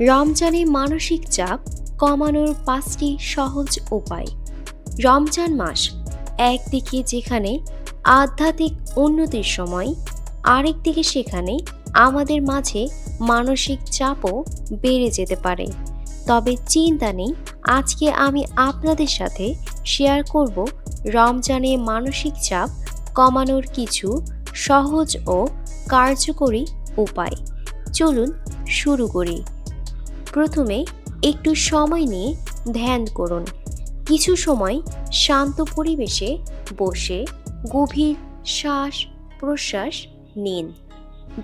রমজানে মানসিক চাপ কমানোর পাঁচটি সহজ উপায়। রমজান মাস একদিকে যেখানে আধ্যাত্মিক উন্নতির সময়, আরেকদিকে সেখানে আমাদের মাঝে মানসিক চাপও বেড়ে যেতে পারে। তবে চিন্তা নেই, আজকে আমি আপনাদের সাথে শেয়ার করব রমজানে মানসিক চাপ কমানোর কিছু সহজ ও কার্যকরী উপায়। চলুন শুরু করি। প্রথমে একটু সময় নিয়ে ধ্যান করুন। কিছু সময় শান্ত পরিবেশে বসে গভীর শ্বাস প্রশ্বাস নিন।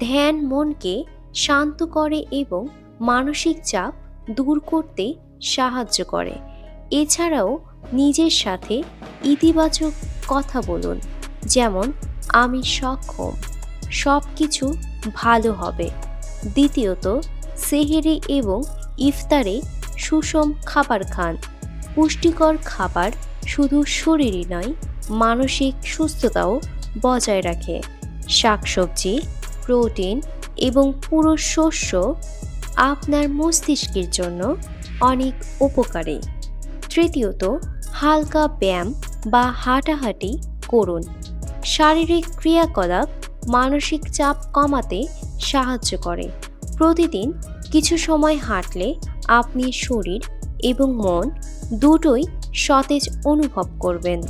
ধ্যান মনকে শান্ত করে এবং মানসিক চাপ দূর করতে সাহায্য করে। এছাড়াও নিজের সাথে ইতিবাচক কথা বলুন, যেমন, আমি সক্ষম সব কিছু ভালো হবে। দ্বিতীয়ত, সেহেরি এবং ইফতারে সুষম খাবার খান। পুষ্টিকর খাবার শুধু শরীরই নয়, মানসিক সুস্থতাও বজায় রাখে। শাকসবজি, প্রোটিন এবং পুরো শস্য আপনার মস্তিষ্কের জন্য অনেক উপকারী। তৃতীয়ত, হালকা ব্যায়াম বা হাঁটাহাঁটি করুন। শারীরিক ক্রিয়াকলাপ মানসিক চাপ কমাতে সাহায্য করে। প্রতিদিন কিছু সময় হাঁটলে আপনি শরীর এবং মন দুটোই সতেজ অনুভব করবেন।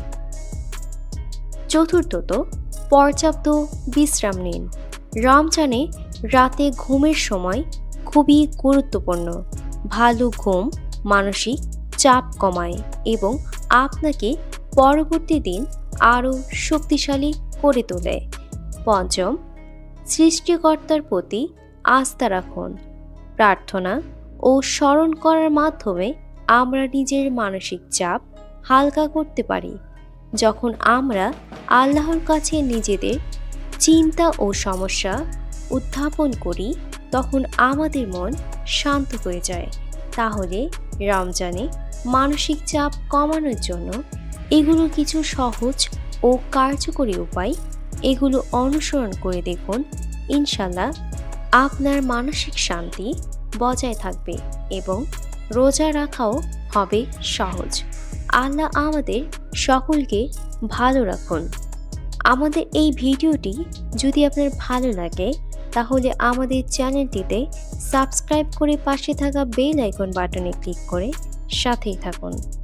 চতুর্থত, পর্যাপ্ত বিশ্রাম নিন। রমজানে রাতে ঘুমের সময় খুবই গুরুত্বপূর্ণ। ভালো ঘুম, মানসিক চাপ কমায় এবং আপনাকে পরবর্তী দিন আরও শক্তিশালী করে তোলে। পঞ্চম, সৃষ্টিকর্তার প্রতি আস্থা রাখুন। প্রার্থনা ও স্মরণ করার মাধ্যমে আমরা নিজের মানসিক চাপ হালকা করতে পারি। যখন আমরা আল্লাহর কাছে নিজেদের চিন্তা ও সমস্যা উত্থাপন করি, তখন আমাদের মন শান্ত হয়ে যায়। তাহলে রমজানে মানসিক চাপ কমানোর জন্য এগুলো কিছু সহজ ও কার্যকরী উপায় এগুলো অনুসরণ করে দেখুন। ইনশাল্লাহ আপনার মানসিক শান্তি বজায় থাকবে এবং রোজা রাখাও হবে সহজ। আল্লাহ আমাদের সকলকে ভালো রাখুন। আমাদের এই ভিডিওটি যদি আপনার ভালো লাগে, তাহলে আমাদের চ্যানেলটিতে সাবস্ক্রাইব করে পাশে থাকা বেল আইকন বাটনে ক্লিক করে সাথেই থাকুন।